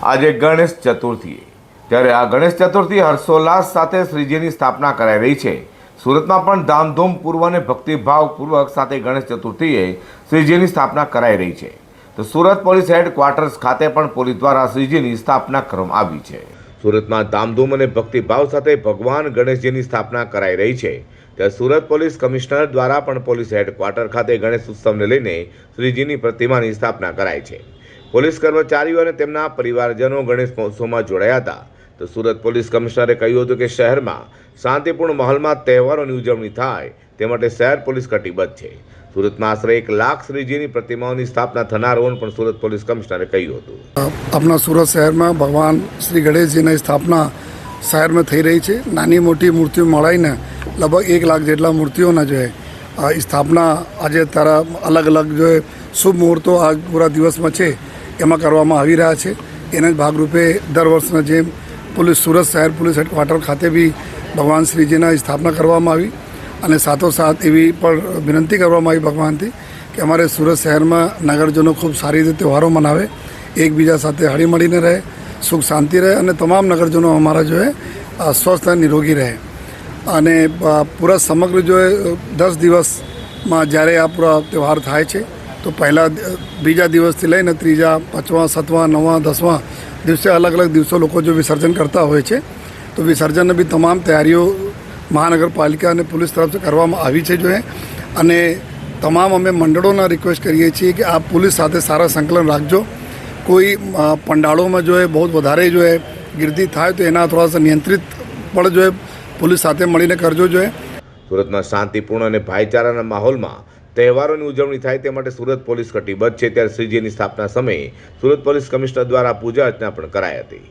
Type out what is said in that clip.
આજે ગણેશ ચતુર્થી ત્યારે આ ગણેશ ચતુર્થી હર્ષોલ્લાસ સાથે શ્રીજીની સ્થાપના કરાઈ રહી છે. સુરતમાં પણ ધામધૂમપૂર્વક અને ભક્તિભાવપૂર્વક સાથે ગણેશ ચતુર્થીએ શ્રીજીની સ્થાપના કરાઈ રહી છે. તો સુરત પોલીસ હેડક્વાર્ટર્સ ખાતે પણ પોલીસ દ્વારા શ્રીજીની સ્થાપના કરવામાં આવી છે. સુરતમાં ધામધૂમ અને ભક્તિભાવ સાથે ભગવાન ગણેશજીની સ્થાપના કરાઈ રહી છે. ત્યારે સુરત પોલીસ કમિશનર દ્વારા પણ પોલીસ હેડક્વાર્ટર ખાતે ગણેશ ઉત્સવને લઈને શ્રીજીની પ્રતિમાની સ્થાપના કરાઈ છે. પોલીસ કર્મચારીઓ અને તેમના પરિવારજનો ગણેશ મહોત્સવમાં જોડાયા હતા. તો સુરત પોલીસ કમિશનરે કહ્યું હતું કે શહેરમાં શાંતિપૂર્ણ માહોલમાં તહેવારોની ઉજવણી થાય, તે માટે શહેર પોલીસ કટિબદ્ધ છે. સુરતમાં આશરે એક લાખ શ્રીજીની પ્રતિમાઓની સ્થાપના થનાર હોવાનું પણ સુરત પોલીસ કમિશનરે કહ્યું હતું. આપણા સુરત શહેરમાં ભગવાન શ્રી ગણેશજીની સ્થાપના શહેરમાં થઈ રહી છે. નાની મોટી મૂર્તિઓ મળાઈને લગભગ એક લાખ જેટલા મૂર્તિઓના જો સ્થાપના આજે તારા અલગ અલગ જો શુભ મુહૂર્તો આ પૂરા દિવસમાં છે એમાં કરવામાં આવી રહ્યા છે. એના જ ભાગરૂપે દર વર્ષના જેમ પોલીસ સુરત શહેર પોલીસ હેડક્વાર્ટર ખાતે બી ભગવાન શ્રીજીના સ્થાપના કરવામાં આવી અને સાથોસાથ એવી પણ વિનંતી કરવામાં આવી ભગવાનથી કે અમારે સુરત શહેરમાં નગરજનો ખૂબ સારી રીતે તહેવારો મનાવે, એકબીજા સાથે હળીમળીને રહે, સુખ શાંતિ રહે અને તમામ નગરજનો અમારા જો સ્વસ્થ અને નિરોગી રહે. અને પૂરા સમગ્ર જો દસ દિવસમાં જ્યારે આ પૂરા તહેવાર થાય છે તો પહેલાં બીજા દિવસથી લઈને ત્રીજા, પાંચમા, સાતમા, નવમા, દસમા દિવસે અલગ અલગ દિવસો લોકો જો વિસર્જન કરતા હોય છે, તો વિસર્જનની બી તમામ તૈયારીઓ મહાનગરપાલિકા અને પોલીસ તરફથી કરવામાં આવી છે જોઈએ અને તમામ અમે મંડળોના રિક્વેસ્ટ કરીએ છીએ કે આ પોલીસ સાથે સારા સંકલન રાખજો. કોઈ પંડાળોમાં જો એ બહુ વધારે જો એ ગીર્દી થાય તો એના થોડા નિયંત્રિત પણ જો પોલીસ સાથે મળીને કરજો જોઈએ સુરતમાં શાંતિપૂર્ણ અને ભાઈચારાના માહોલમાં તહેવારોની ઉજવણી થાય તે માટે સુરત પોલીસ કટિબદ્ધ છે. ત્યારે શ્રીજીની સ્થાપના સમયે સુરત પોલીસ કમિશનર દ્વારા પૂજા અર્ચના પણ કરાઈ હતી.